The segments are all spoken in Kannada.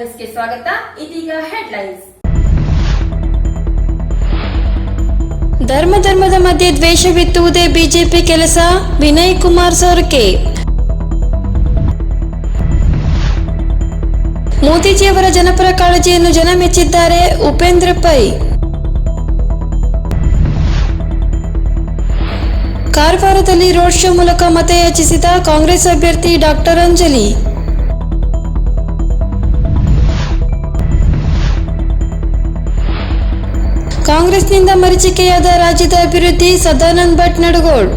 ನ್ಯೂಸ್ಗೆ ಸ್ವಾಗತ. ಇದೀಗ ಹೆಡ್ಲೈನ್ಸ್. ಧರ್ಮ ಧರ್ಮದ ಮಧ್ಯೆ ದ್ವೇಷ ಬಿತ್ತುವುದೇ ಬಿಜೆಪಿ ಕೆಲಸ? ವಿನಯ್ ಕುಮಾರ್ ಸೋರಕೆ. ಮೋದಿಜಿಯವರ ಜನಪರ ಕಾಳಜಿಯನ್ನು ಜನ ಮೆಚ್ಚಿದ್ದಾರೆ ಉಪೇಂದ್ರ ಪೈ. ಕಾರವಾರದಲ್ಲಿ ರೋಡ್ ಶೋ ಮೂಲಕ ಮತಯಾಚಿಸಿದ ಕಾಂಗ್ರೆಸ್ ಅಭ್ಯರ್ಥಿ ಡಾಕ್ಟರ್ ಅಂಜಲಿ. ಕಾಂಗ್ರೆಸ್ನಿಂದ ಮರೀಚಿಕೆಯಾದ ರಾಜ್ಯದ ಅಭಿವೃದ್ಧಿ ಸದಾನಂದ್ ಭಟ್ ನಡುಗೋಳ್.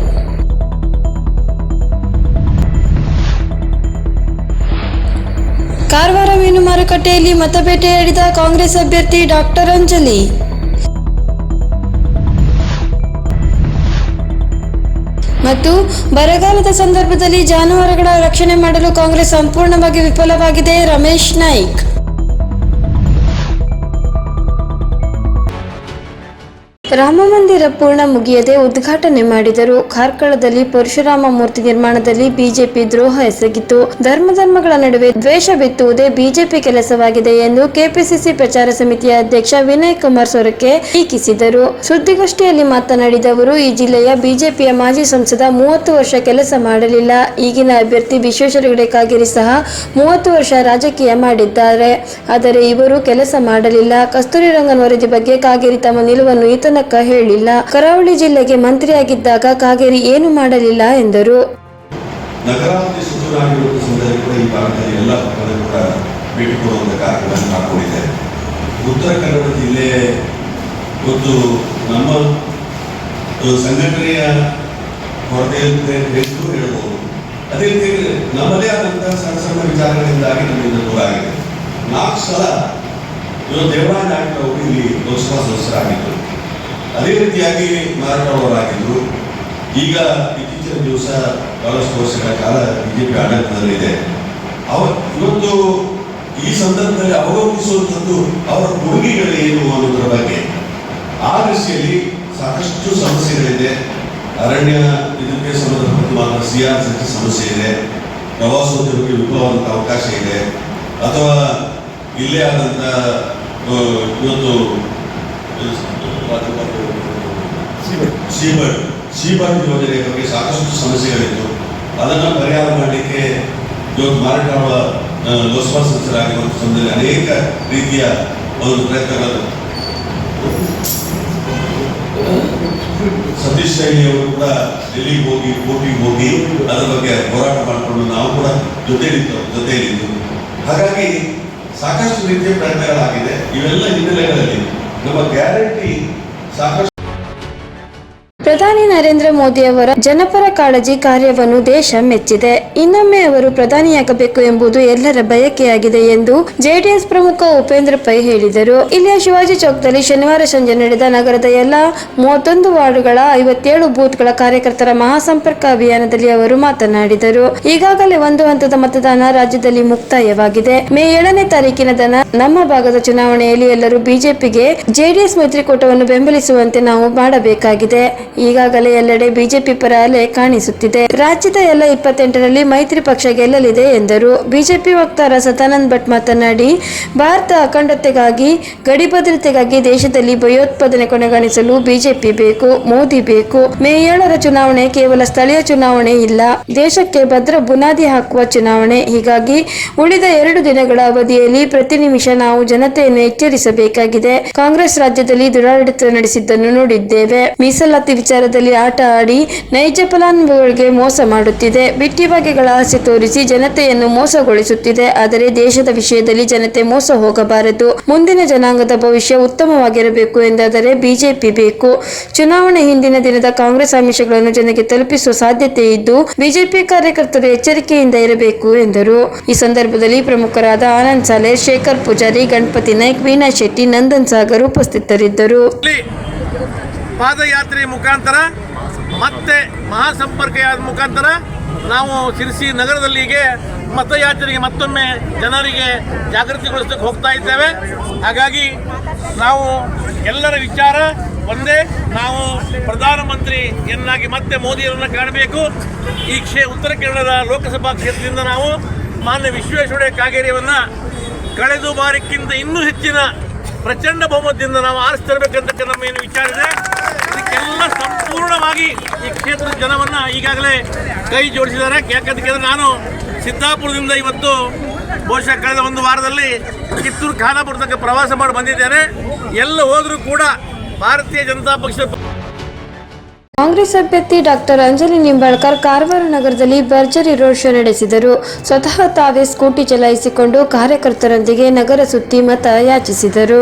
ಕಾರವಾರ ಮೀನು ಮಾರುಕಟ್ಟೆಯಲ್ಲಿ ಮತಬೇಟೆಯಾಡಿದ ಕಾಂಗ್ರೆಸ್ ಅಭ್ಯರ್ಥಿ ಡಾಕ್ಟರ್ ಅಂಜಲಿ. ಮತ್ತು ಬರಗಾಲದ ಸಂದರ್ಭದಲ್ಲಿ ಜಾನುವಾರುಗಳ ರಕ್ಷಣೆ ಮಾಡಲು ಕಾಂಗ್ರೆಸ್ ಸಂಪೂರ್ಣವಾಗಿ ವಿಫಲವಾಗಿದೆ ರಮೇಶ್ ನಾಯ್ಕ್. ರಾಮ ಮಂದಿರ ಪೂರ್ಣ ಮುಗಿಯದೆ ಉದ್ಘಾಟನೆ ಮಾಡಿದರು. ಕಾರ್ಕಳದಲ್ಲಿ ಪರಶುರಾಮ ಮೂರ್ತಿ ನಿರ್ಮಾಣದಲ್ಲಿ ಬಿಜೆಪಿ ದ್ರೋಹ ಎಸಗಿತು ಧರ್ಮ ಧರ್ಮಗಳ ನಡುವೆ ದ್ವೇಷ ಬಿತ್ತುವುದೇ ಬಿಜೆಪಿ ಕೆಲಸವಾಗಿದೆ ಎಂದು ಕೆಪಿಸಿಸಿ ಪ್ರಚಾರ ಸಮಿತಿಯ ಅಧ್ಯಕ್ಷ ವಿನಯ್ ಕುಮಾರ್ ಸೊರಕೆ ಟೀಕಿಸಿದರು. ಸುದ್ದಿಗೋಷ್ಠಿಯಲ್ಲಿ ಮಾತನಾಡಿದ ಅವರು, ಈ ಜಿಲ್ಲೆಯ ಬಿಜೆಪಿಯ ಮಾಜಿ ಸಂಸದ ಮೂವತ್ತು ವರ್ಷ ಕೆಲಸ ಮಾಡಲಿಲ್ಲ. ಈಗಿನ ಅಭ್ಯರ್ಥಿ ವಿಶ್ವೇಶ್ವರ ಹೆಗಡೆ ಕಾಗೇರಿ ಸಹ ಮೂವತ್ತು ವರ್ಷ ರಾಜಕೀಯ ಮಾಡಿದ್ದಾರೆ. ಆದರೆ ಇವರು ಕೆಲಸ ಮಾಡಲಿಲ್ಲ. ಕಸ್ತೂರಿ ರಂಗನ್ ವರದಿ ಬಗ್ಗೆ ಕಾಗೇರಿ ತಮ್ಮ ನಿಲುವನ್ನು ಈತನಕ್ಕ ಹೇಳಿಲ್ಲ. ಕರಾವಳಿ ಜಿಲ್ಲೆಗೆ ಮಂತ್ರಿಯಾಗಿದ್ದಾಗ ಕಾಗೇರಿ ಏನು ಮಾಡಲಿಲ್ಲ ಎಂದರು. ಉತ್ತರ ಕನ್ನಡ ಜಿಲ್ಲೆ ಇವತ್ತು ನಮ್ಮ ಸಂಘಟನೆಯ ಕೊರತೆ ಹೆಚ್ಚು ಹೇಳ್ಬೋದು. ಅದೇ ರೀತಿ ನಮ್ಮದೇ ಆದಂತಹ ಸಣ್ಣ ಸಣ್ಣ ವಿಚಾರಗಳಿಂದಾಗಿ ನಮ್ಮಿಂದ ದೂರ ಆಗಿದೆ. ನಾಲ್ಕು ಸಲ ಇವತ್ತು ದೇವರಾಜ ನಾಯ್ಕ ಅವರು ಇಲ್ಲಿ ಲೋಕಸಭಾ ಸದಸ್ಯರಾಗಿದ್ದರು. ಅದೇ ರೀತಿಯಾಗಿ ಮಾರಾಟವರಾಗಿದ್ದರು ಈಗ ಇತ್ತೀಚಿನ ದಿವಸ ಬಹಳಷ್ಟು ವರ್ಷಗಳ ಕಾಲ ಬಿಜೆಪಿ ಆಡಳಿತದಲ್ಲಿದೆ. ಅವ, ಇವತ್ತು ಈ ಸಂದರ್ಭದಲ್ಲಿ ಅವಲೋಕಿಸುವಂಥದ್ದು ಅವರ ಕೊಡುಗೆಗಳೇನು ಅನ್ನೋದರ ಬಗ್ಗೆ. ಆ ದೃಷ್ಟಿಯಲ್ಲಿ ಸಾಕಷ್ಟು ಸಮಸ್ಯೆಗಳಿದೆ. ಅರಣ್ಯ ಇದಕ್ಕೆ ಸಂಬಂಧಪಟ್ಟ ಸಿ ಆರ್ ಸಮಸ್ಯೆ ಇದೆ. ಪ್ರವಾಸೋದ್ಯಮಕ್ಕೆ ವಿಫಲವಾದಂಥ ಅವಕಾಶ ಇದೆ. ಅಥವಾ ಇಲ್ಲೇ ಆದಂಥ ಆ, ಇವತ್ತು ಸೀಬರ್ಡ್ ಸೀಬರ್ಡ್ ಯೋಜನೆ ಬಗ್ಗೆ ಸಾಕಷ್ಟು ಸಮಸ್ಯೆಗಳಿತ್ತು. ಅದನ್ನು ಪರಿಹಾರ ಮಾಡಲಿಕ್ಕೆ ಇವತ್ತು ಮಾರಾಟ ಲೋಕಸಭಾ ಸದಸ್ಯರಾಗಿರುವಂಥ ಸಮಯದಲ್ಲಿ ಅನೇಕ ರೀತಿಯ ಒಂದು ಪ್ರಯತ್ನಗಳನ್ನು ಸತೀಶ್ ಅವರು ಕೂಡ ಡೆಲ್ಲಿಗೆ ಹೋಗಿ ಕೋಟಿಗೆ ಹೋಗಿ ಅದರ ಬಗ್ಗೆ ಹೋರಾಟ ಮಾಡಿಕೊಂಡು ನಾವು ಕೂಡ ಜೊತೆಲಿದ್ದು ಜೊತೆಯಲ್ಲಿದ್ದು. ಹಾಗಾಗಿ ಸಾಕಷ್ಟು ರೀತಿಯ ಪ್ರಯತ್ನಗಳಾಗಿದೆ. ಇವೆಲ್ಲ ಹಿನ್ನೆಲೆಗಳಲ್ಲಿ ನಮ್ಮ ಗ್ಯಾರಂಟಿ ಸಾಕಷ್ಟು ಪ್ರಧಾನಿ ನರೇಂದ್ರ ಮೋದಿ ಅವರ ಜನಪರ ಕಾಳಜಿ ಕಾರ್ಯವನ್ನು ದೇಶ ಮೆಚ್ಚಿದೆ. ಇನ್ನೊಮ್ಮೆ ಅವರು ಪ್ರಧಾನಿಯಾಗಬೇಕು ಎಂಬುದು ಎಲ್ಲರ ಬಯಕೆಯಾಗಿದೆ ಎಂದು ಜೆಡಿಎಸ್ ಪ್ರಮುಖ ಉಪೇಂದ್ರ ಪೈ ಹೇಳಿದರು. ಇಲ್ಲಿಯ ಶಿವಾಜಿ ಚೌಕ್ದಲ್ಲಿ ಶನಿವಾರ ಸಂಜೆ ನಡೆದ ನಗರದ ಎಲ್ಲ ಮೂವತ್ತೊಂದು ವಾರ್ಡುಗಳ ಐವತ್ತೇಳು ಬೂತ್ಗಳ ಕಾರ್ಯಕರ್ತರ ಮಹಾಸಂಪರ್ಕ ಅಭಿಯಾನದಲ್ಲಿ ಅವರು ಮಾತನಾಡಿದರು. ಈಗಾಗಲೇ ಒಂದು ಹಂತದ ಮತದಾನ ರಾಜ್ಯದಲ್ಲಿ ಮುಕ್ತಾಯವಾಗಿದೆ. ಮೇ ಏಳನೇ ತಾರೀಕಿನ ದನ ನಮ್ಮ ಭಾಗದ ಚುನಾವಣೆಯಲ್ಲಿ ಎಲ್ಲರೂ ಬಿಜೆಪಿಗೆ ಜೆಡಿಎಸ್ ಮೈತ್ರಿಕೂಟವನ್ನು ಬೆಂಬಲಿಸುವಂತೆ ನಾವು ಮಾಡಬೇಕಾಗಿದೆ. ಈಗಾಗಲೇ ಎಲ್ಲೆಡೆ ಬಿಜೆಪಿ ಪರ ಅಲೆ ಕಾಣಿಸುತ್ತಿದೆ. ರಾಜ್ಯದ ಎಲ್ಲ ಇಪ್ಪತ್ತೆಂಟರಲ್ಲಿ ಮೈತ್ರಿ ಪಕ್ಷ ಗೆಲ್ಲಲಿದೆ ಎಂದರು. ಬಿಜೆಪಿ ವಕ್ತಾರ ಸದಾನಂದ್ ಭಟ್ ಮಾತನಾಡಿ, ಭಾರತ ಅಖಂಡತೆಗಾಗಿ ಗಡಿ ಭದ್ರತೆಗಾಗಿ ದೇಶದಲ್ಲಿ ಭಯೋತ್ಪಾದನೆ ಕೊನೆಗಾಣಿಸಲು ಬಿಜೆಪಿ ಬೇಕು, ಮೋದಿ ಬೇಕು. ಮೇ ಏಳರ ಚುನಾವಣೆ ಕೇವಲ ಸ್ಥಳೀಯ ಚುನಾವಣೆ ಇಲ್ಲ. ದೇಶಕ್ಕೆ ಭದ್ರ ಬುನಾದಿ ಹಾಕುವ ಚುನಾವಣೆ. ಹೀಗಾಗಿ ಉಳಿದ ಎರಡು ದಿನಗಳ ಅವಧಿಯಲ್ಲಿ ಪ್ರತಿ ನಿಮಿಷ ನಾವು ಜನತೆಯನ್ನು ಎಚ್ಚರಿಸಬೇಕಾಗಿದೆ. ಕಾಂಗ್ರೆಸ್ ರಾಜ್ಯದಲ್ಲಿ ದುರಾಡಳಿತ ನಡೆಸಿದ್ದನ್ನು ನೋಡಿದ್ದೇವೆ. ಮೀಸಲಾತಿ ವಿಚಾರದಲ್ಲಿ ಆಟ ಆಡಿ ನೈಜ ಫಲಾನುಭವಿಗಳಿಗೆ ಮೋಸ ಮಾಡುತ್ತಿದೆ. ಬಿಟ್ಟಿ ಬಗೆಗಳ ಆಸೆ ತೋರಿಸಿ ಜನತೆಯನ್ನು ಮೋಸಗೊಳಿಸುತ್ತಿದೆ. ಆದರೆ ದೇಶದ ವಿಷಯದಲ್ಲಿ ಜನತೆ ಮೋಸ ಹೋಗಬಾರದು. ಮುಂದಿನ ಜನಾಂಗದ ಭವಿಷ್ಯ ಉತ್ತಮವಾಗಿರಬೇಕು ಎಂದಾದರೆ ಬಿಜೆಪಿ ಬೇಕು. ಚುನಾವಣೆ ಹಿಂದಿನ ದಿನದ ಕಾಂಗ್ರೆಸ್ ಆಮಿಷಗಳನ್ನು ಜನಕ್ಕೆ ತಲುಪಿಸುವ ಸಾಧ್ಯತೆ ಇದ್ದು ಬಿಜೆಪಿ ಕಾರ್ಯಕರ್ತರು ಎಚ್ಚರಿಕೆಯಿಂದ ಇರಬೇಕು ಎಂದರು. ಈ ಸಂದರ್ಭದಲ್ಲಿ ಪ್ರಮುಖರಾದ ಆನಂದ್ ಸಾಲೆ, ಶೇಖರ್ ಪೂಜಾರಿ, ಗಣಪತಿ ನಾಯ್ಕ್, ವೀಣಾ ಶೆಟ್ಟಿ, ನಂದನ್ ಸಾಗರ್ ಉಪಸ್ಥಿತರಿದ್ದರು. ಪಾದಯಾತ್ರೆ ಮುಖಾಂತರ, ಮತ್ತೆ ಮಹಾಸಂಪರ್ಕ ಮುಖಾಂತರ ನಾವು ಶಿರಸಿ ನಗರದಲ್ಲಿಗೆ ಮತಯಾತ್ರೆಗೆ ಮತ್ತೊಮ್ಮೆ ಜನರಿಗೆ ಜಾಗೃತಿಗೊಳಿಸಕ್ಕೆ ಹೋಗ್ತಾ ಇದ್ದೇವೆ. ಹಾಗಾಗಿ ನಾವು ಎಲ್ಲರ ವಿಚಾರ ಒಂದೇ. ನಾವು ಪ್ರಧಾನಮಂತ್ರಿ ಎನ್ನಾಗಿ ಮತ್ತೆ ಮೋದಿಯವರನ್ನು ಕಾಣಬೇಕು. ಈ ಕ್ಷೇ, ಉತ್ತರ ಕನ್ನಡದ ಲೋಕಸಭಾ ಕ್ಷೇತ್ರದಿಂದ ನಾವು ಮಾನ್ಯ ವಿಶ್ವೇಶ್ವರಯ್ಯ ಕಾಗೇರಿಯವನ್ನು ಕಳೆದು ಬಾರಿಕ್ಕಿಂತ ಇನ್ನೂ ಹೆಚ್ಚಿನ ಪ್ರಚಂಡ ಬಹುಮತದಿಂದ ನಾವು ಆರಿಸ್ತಿರ್ಬೇಕಂತ ನಮ್ಮ ಏನು ವಿಚಾರ ಇದೆ. ಇದಕ್ಕೆಲ್ಲ ಸಂಪೂರ್ಣವಾಗಿ ಈ ಕ್ಷೇತ್ರದ ಜನವನ್ನ ಈಗಾಗಲೇ ಕೈ ಜೋಡಿಸಿದ್ದಾರೆ. ಯಾಕಂತಕ್ಕೆ ನಾನು ಸಿದ್ದಾಪುರದಿಂದ ಇವತ್ತು ಬಹುಶಃ ಕಳೆದ ಒಂದು ವಾರದಲ್ಲಿ ಕಿತ್ತೂರು ಖಾನಾಪುರ ತನಕ ಪ್ರವಾಸ ಮಾಡಿ ಬಂದಿದ್ದೇನೆ. ಎಲ್ಲ ಹೋದರೂ ಕೂಡ ಭಾರತೀಯ ಜನತಾ ಪಕ್ಷದ ಕಾಂಗ್ರೆಸ್ ಅಭ್ಯರ್ಥಿ ಡಾಕ್ಟರ್ ಅಂಜಲಿ ನಿಂಬಾಳ್ಕರ್ ಕಾರವಾರ ನಗರದಲ್ಲಿ ಭರ್ಜರಿ ರೋಡ್ ಶೋ ನಡೆಸಿದರು. ಸ್ವತಃ ತಾವೇ ಸ್ಕೂಟಿ ಚಲಾಯಿಸಿಕೊಂಡು ಕಾರ್ಯಕರ್ತರೊಂದಿಗೆ ನಗರ ಸುತ್ತಿ ಮತ ಯಾಚಿಸಿದರು.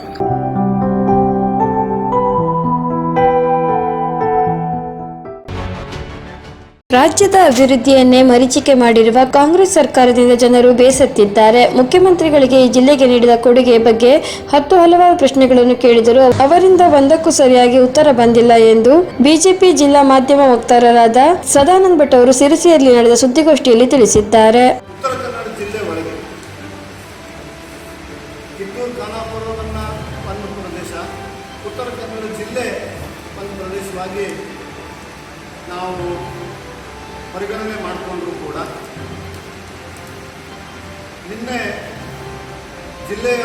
ರಾಜ್ಯದ ಅಭಿವೃದ್ಧಿಯನ್ನೇ ಮರೀಚಿಕೆ ಮಾಡಿರುವ ಕಾಂಗ್ರೆಸ್ ಸರ್ಕಾರದಿಂದ ಜನರು ಬೇಸತ್ತಿದ್ದಾರೆ. ಮುಖ್ಯಮಂತ್ರಿಗಳಿಗೆ ಈ ಜಿಲ್ಲೆಗೆ ನೀಡಿದ ಕೊಡುಗೆ ಬಗ್ಗೆ ಹತ್ತು ಹಲವಾರು ಪ್ರಶ್ನೆಗಳನ್ನು ಕೇಳಿದರು ಅವರಿಂದ ಒಂದಕ್ಕೂ ಸರಿಯಾಗಿ ಉತ್ತರ ಬಂದಿಲ್ಲ ಎಂದು ಬಿಜೆಪಿ ಜಿಲ್ಲಾ ಮಾಧ್ಯಮ ವಕ್ತಾರರಾದ ಸದಾನಂದ ಭಟ್ ಅವರು ಸಿರಿಸಿಯಲ್ಲಿ ನಡೆದ ಸುದ್ದಿಗೋಷ್ಠಿಯಲ್ಲಿ ತಿಳಿಸಿದ್ದಾರೆ. ನಿನ್ನೆ ಜಿಲ್ಲೆಯ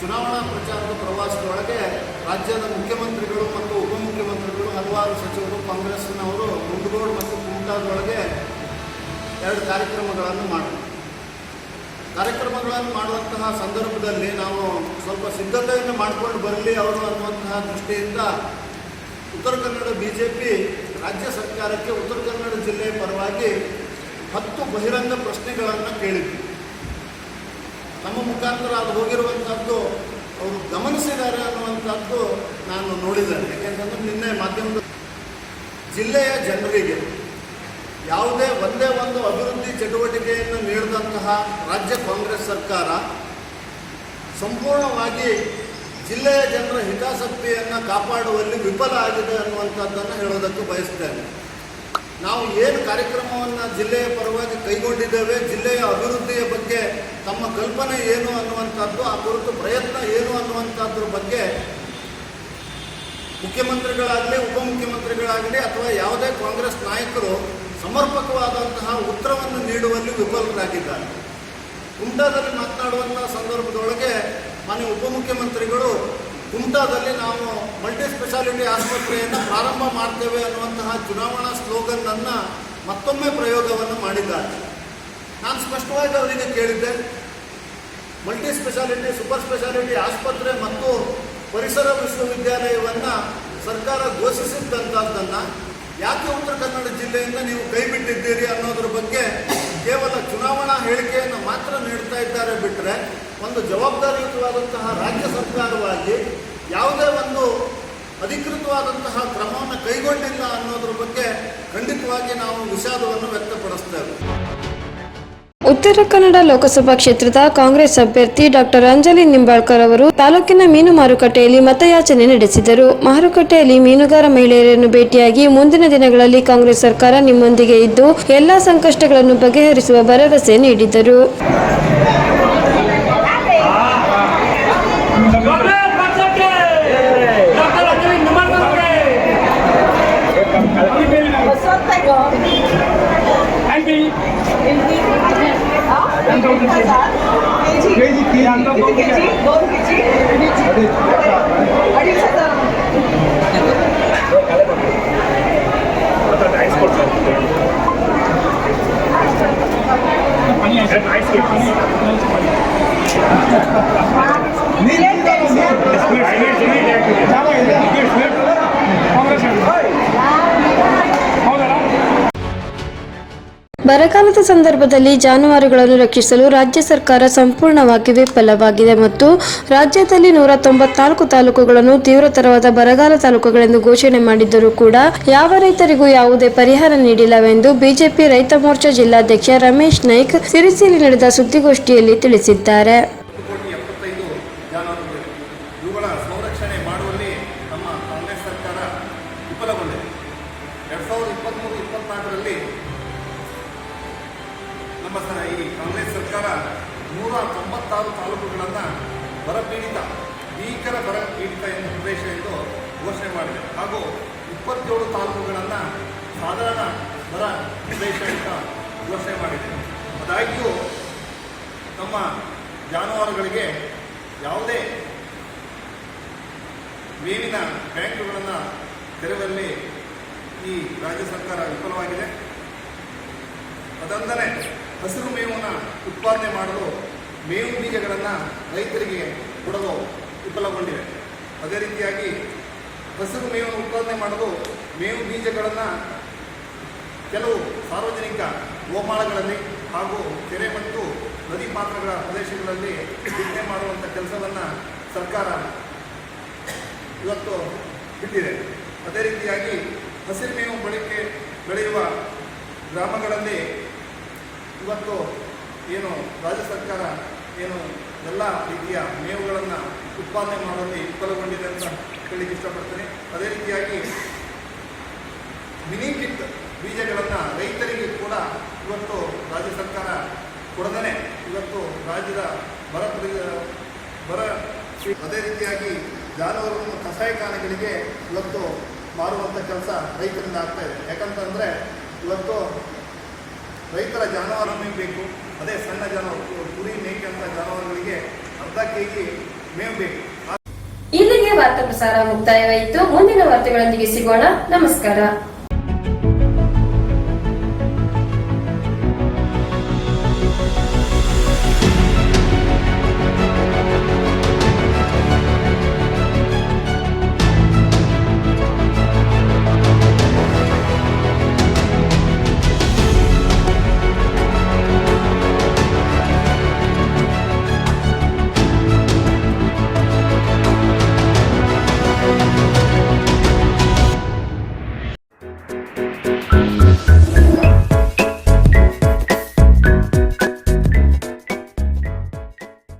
ಚುನಾವಣಾ ಪ್ರಚಾರದ ಪ್ರವಾಸದೊಳಗೆ ರಾಜ್ಯದ ಮುಖ್ಯಮಂತ್ರಿಗಳು ಮತ್ತು ಉಪಮುಖ್ಯಮಂತ್ರಿಗಳು, ಹಲವಾರು ಸಚಿವರು, ಕಾಂಗ್ರೆಸ್ನವರು ಮುಂಡಗೋಡು ಮತ್ತು ಕುಮಟಾದೊಳಗೆ ಎರಡು ಕಾರ್ಯಕ್ರಮಗಳನ್ನು ಮಾಡಿದರು. ಕಾರ್ಯಕ್ರಮಗಳನ್ನು ಮಾಡುವಂತಹ ಸಂದರ್ಭದಲ್ಲಿ ನಾವು ಸ್ವಲ್ಪ ಸಿದ್ಧತೆಯನ್ನು ಮಾಡಿಕೊಂಡು ಬರಲಿ ಅವರು ಅನ್ನುವಂತಹ ದೃಷ್ಟಿಯಿಂದ Uttara Kannada B J P ರಾಜ್ಯ ಸರ್ಕಾರಕ್ಕೆ ಉತ್ತರ ಕನ್ನಡ ಜಿಲ್ಲೆಯ ಪರವಾಗಿ ಹತ್ತು ಬಹಿರಂಗ ಪ್ರಶ್ನೆಗಳನ್ನು ಕೇಳಿದ್ವಿ. ನಮ್ಮ ಮುಖಾಂತರ ಅದು ಹೋಗಿರುವಂಥದ್ದು ಅವರು ಗಮನಿಸಿದ್ದಾರೆ ಅನ್ನುವಂಥದ್ದು ನಾನು ನೋಡಿದ್ದೇನೆ. ಯಾಕೆಂತಂದ್ರೆ ನಿನ್ನೆ ಮಾಧ್ಯಮದ ಜಿಲ್ಲೆಯ ಜನರಿಗೆ ಯಾವುದೇ ಒಂದೇ ಒಂದು ಅಭಿವೃದ್ಧಿ ಚಟುವಟಿಕೆಯನ್ನು ನೀಡಿದಂತಹ ರಾಜ್ಯ ಕಾಂಗ್ರೆಸ್ ಸರ್ಕಾರ ಸಂಪೂರ್ಣವಾಗಿ ಜಿಲ್ಲೆಯ ಜನರ ಹಿತಾಸಕ್ತಿಯನ್ನು ಕಾಪಾಡುವಲ್ಲಿ ವಿಫಲ ಆಗಿದೆ ಅನ್ನುವಂಥದ್ದನ್ನು ಹೇಳೋದಕ್ಕೆ ಬಯಸ್ತೇನೆ. ನಾವು ಏನು ಕಾರ್ಯಕ್ರಮವನ್ನು ಜಿಲ್ಲೆಯ ಪರವಾಗಿ ಕೈಗೊಂಡಿದ್ದೇವೆ, ಜಿಲ್ಲೆಯ ಅಭಿವೃದ್ಧಿಯ ಬಗ್ಗೆ ತಮ್ಮ ಕಲ್ಪನೆ ಏನು ಅನ್ನುವಂಥದ್ದು, ಆ ಕುರಿತು ಪ್ರಯತ್ನ ಏನು ಅನ್ನುವಂಥದ್ರ ಬಗ್ಗೆ ಮುಖ್ಯಮಂತ್ರಿಗಳಾಗಲಿ, ಉಪಮುಖ್ಯಮಂತ್ರಿಗಳಾಗಲಿ ಅಥವಾ ಯಾವುದೇ ಕಾಂಗ್ರೆಸ್ ನಾಯಕರು ಸಮರ್ಪಕವಾದಂತಹ ಉತ್ತರವನ್ನು ನೀಡುವಲ್ಲಿ ವಿಫಲರಾಗಿದ್ದಾರೆ. ಕುಮಟಾದಲ್ಲಿ ಮಾತನಾಡುವಂತಹ ಸಂದರ್ಭದೊಳಗೆ ಮಾನ್ಯ ಉಪಮುಖ್ಯಮಂತ್ರಿಗಳು ಕುಮಟಾದಲ್ಲಿ ನಾವು ಮಲ್ಟಿ ಸ್ಪೆಷಾಲಿಟಿ ಆಸ್ಪತ್ರೆಯನ್ನು ಪ್ರಾರಂಭ ಮಾಡ್ತೇವೆ ಅನ್ನುವಂತಹ ಚುನಾವಣಾ ಸ್ಲೋಗನ್ನನ್ನು ಮತ್ತೊಮ್ಮೆ ಪ್ರಯೋಗವನ್ನು ಮಾಡಿದ್ದಾರೆ. ನಾನು ಸ್ಪಷ್ಟವಾಗಿ ಅವರಿಗೆ ಕೇಳಿದ್ದೆ ಮಲ್ಟಿ ಸ್ಪೆಷಾಲಿಟಿ ಸೂಪರ್ ಸ್ಪೆಷಾಲಿಟಿ ಆಸ್ಪತ್ರೆ ಮತ್ತು ಪರಿಸರ ವಿಶ್ವವಿದ್ಯಾಲಯವನ್ನು ಸರ್ಕಾರ ಘೋಷಿಸಿದ್ದಂಥದ್ದನ್ನು ಯಾಕೆ ಉತ್ತರ ಕನ್ನಡ ಜಿಲ್ಲೆಯಿಂದ ನೀವು ಕೈ ಬಿಟ್ಟಿದ್ದೀರಿ ಅನ್ನೋದ್ರ ಬಗ್ಗೆ ಕೇವಲ ಚುನಾವಣಾ ಹೇಳಿಕೆಯನ್ನು ಮಾತ್ರ ನೀಡ್ತಾ ಇದ್ದಾರೆ ಬಿಟ್ಟರೆ ಒಂದು ಜವಾಬ್ದಾರಿಯುತವಾದಂತಹ ರಾಜ್ಯ ಸರ್ಕಾರವಾಗಿ ಯಾವುದೇ ಒಂದು ಅಧಿಕೃತವಾದಂತಹ ಕ್ರಮವನ್ನು ಕೈಗೊಂಡಿಲ್ಲ ಅನ್ನೋದ್ರ ಬಗ್ಗೆ ಖಂಡಿತವಾಗಿ ನಾವು ವಿಷಾದವನ್ನು ವ್ಯಕ್ತಪಡಿಸ್ತೇವೆ. ಉತ್ತರ ಕನ್ನಡ ಲೋಕಸಭಾ ಕ್ಷೇತ್ರದ ಕಾಂಗ್ರೆಸ್ ಅಭ್ಯರ್ಥಿ ಡಾಕ್ಟರ್ ಅಂಜಲಿ ನಿಂಬಾಳ್ಕರ್ ಅವರು ತಾಲೂಕಿನ ಮೀನು ಮಾರುಕಟ್ಟೆಯಲ್ಲಿ ಮತಯಾಚನೆ ನಡೆಸಿದರು. ಮಾರುಕಟ್ಟೆಯಲ್ಲಿ ಮೀನುಗಾರ ಮಹಿಳೆಯರನ್ನು ಭೇಟಿಯಾಗಿ ಮುಂದಿನ ದಿನಗಳಲ್ಲಿ ಕಾಂಗ್ರೆಸ್ ಸರ್ಕಾರ ನಿಮ್ಮೊಂದಿಗೆ ಇದ್ದು, ಎಲ್ಲಾ ಸಂಕಷ್ಟಗಳನ್ನು ಬಗೆಹರಿಸುವ ಭರವಸೆ ನೀಡಿದರು ಬರಗಾಲದ ಸಂದರ್ಭದಲ್ಲಿ ಜಾನುವಾರುಗಳನ್ನು ರಕ್ಷಿಸಲು ರಾಜ್ಯ ಸರ್ಕಾರ ಸಂಪೂರ್ಣವಾಗಿ ವಿಫಲವಾಗಿದೆ ಮತ್ತು ರಾಜ್ಯದಲ್ಲಿ ನೂರ ತೊಂಬತ್ನಾಲ್ಕು ತಾಲೂಕುಗಳನ್ನು ತೀವ್ರತರವಾದ ಬರಗಾಲ ತಾಲೂಕುಗಳೆಂದು ಘೋಷಣೆ ಮಾಡಿದ್ದರೂ ಕೂಡ ಯಾವ ರೈತರಿಗೂ ಯಾವುದೇ ಪರಿಹಾರ ನೀಡಿಲ್ಲವೆಂದು ಬಿಜೆಪಿ ರೈತ ಮೋರ್ಚಾ ಜಿಲ್ಲಾಧ್ಯಕ್ಷ ರಮೇಶ್ ನಾಯ್ಕ್ ಸಿರಿಸಿರಿ ನಡೆದ ಸುದ್ದಿಗೋಷ್ಠಿಯಲ್ಲಿ ತಿಳಿಸಿದ್ದಾರೆ. ಬರಪೀಡಿತ ಭೀಕರ ಬರ ಪೀಡಿತ ಎಂದು ಪ್ರದೇಶ ಎಂದು ಘೋಷಣೆ ಮಾಡಿದೆ. ಹಾಗೂ ಇಪ್ಪತ್ತೇಳು ತಾಲೂಕುಗಳನ್ನು ಸಾಧಾರಣ ಬರ ಪ್ರದೇಶ ಅಂತ ಘೋಷಣೆ ಮಾಡಿದೆ. ಆದಾಗ್ಯೂ, ನಮ್ಮ ಜಾನುವಾರುಗಳಿಗೆ ಯಾವುದೇ ಮೇವಿನ ಬ್ಯಾಂಕುಗಳನ್ನು ತೆರವಲ್ಲಿ ಈ ರಾಜ್ಯ ಸರ್ಕಾರ ವಿಫಲವಾಗಿದೆ. ಅದಂದರೆ ಹಸಿರು ಮೇವನ್ನು ಉತ್ಪಾದನೆ ಮಾಡಲು ಮೇವು ಬೀಜಗಳನ್ನು ರೈತರಿಗೆ ಕೊಡಲು ವಿಫಲಗೊಂಡಿವೆ ಅದೇ ರೀತಿಯಾಗಿ ಹಸಿರು ಮೇವನ್ನು ಉತ್ಪಾದನೆ ಮಾಡಲು ಮೇವು ಬೀಜಗಳನ್ನು ಕೆಲವು ಸಾರ್ವಜನಿಕ ಗೋಮಾಳಗಳಲ್ಲಿ ಹಾಗೂ ಕೆರೆ ಮತ್ತು ನದಿ ಪಾತ್ರಗಳ ಪ್ರದೇಶಗಳಲ್ಲಿ ಬಿತ್ತನೆ ಮಾಡುವಂಥ ಕೆಲಸವನ್ನು ಸರ್ಕಾರ ಇವತ್ತು ಬಿಟ್ಟಿದೆ. ಅದೇ ರೀತಿಯಾಗಿ ಹಸಿರು ಮೇವು ಬಳಕೆ ಬೆಳೆಯುವ ಗ್ರಾಮಗಳಲ್ಲಿ ಇವತ್ತು ಏನು ರಾಜ್ಯ ಸರ್ಕಾರ ಏನು ಎಲ್ಲ ರೀತಿಯ ಮೇವುಗಳನ್ನು ಉತ್ಪಾದನೆ ಮಾಡುವಲ್ಲಿ ವಿಫಲಗೊಂಡಿದೆ ಅಂತ ಹೇಳಲಿಕ್ಕೆ ಇಷ್ಟಪಡ್ತೇನೆ. ಅದೇ ರೀತಿಯಾಗಿ ಮಿನಿ ಕಿಟ್ ಬೀಜಗಳನ್ನು ರೈತರಿಗೆ ಕೂಡ ಇವತ್ತು ರಾಜ್ಯ ಸರ್ಕಾರ ಕೊಡದೇ ಇವತ್ತು ರಾಜ್ಯದ ಬರ ಬರ ಅದೇ ರೀತಿಯಾಗಿ ಜಾನುವಾರು ಕಸಾಯಿಖಾನೆಗಳಿಗೆ ಇವತ್ತು ಮಾರುವಂಥ ಕೆಲಸ ರೈತರಿಂದ ಆಗ್ತಾ ಇದೆ. ಯಾಕಂತಂದರೆ ಇವತ್ತು ರೈತರ ಜಾನುವಾರು ಬೇಕು ಅದೇ ಸಣ್ಣ ಜಾನುವಾರು ಕುರಿ ಮೇಕೆ ಅಂತ ಜಾನುವಾರುಗಳಿಗೆ ಅರ್ಧ ಕೆಜಿ ಮೇವು ಬೇಕು. ಇಲ್ಲಿಗೆ ವಾರ್ತಾ ಪ್ರಸಾರ ಮುಕ್ತಾಯವಾಯಿತು. ಮುಂದಿನ ವಾರ್ತೆಗಳೊಂದಿಗೆ ಸಿಗೋಣ. ನಮಸ್ಕಾರ.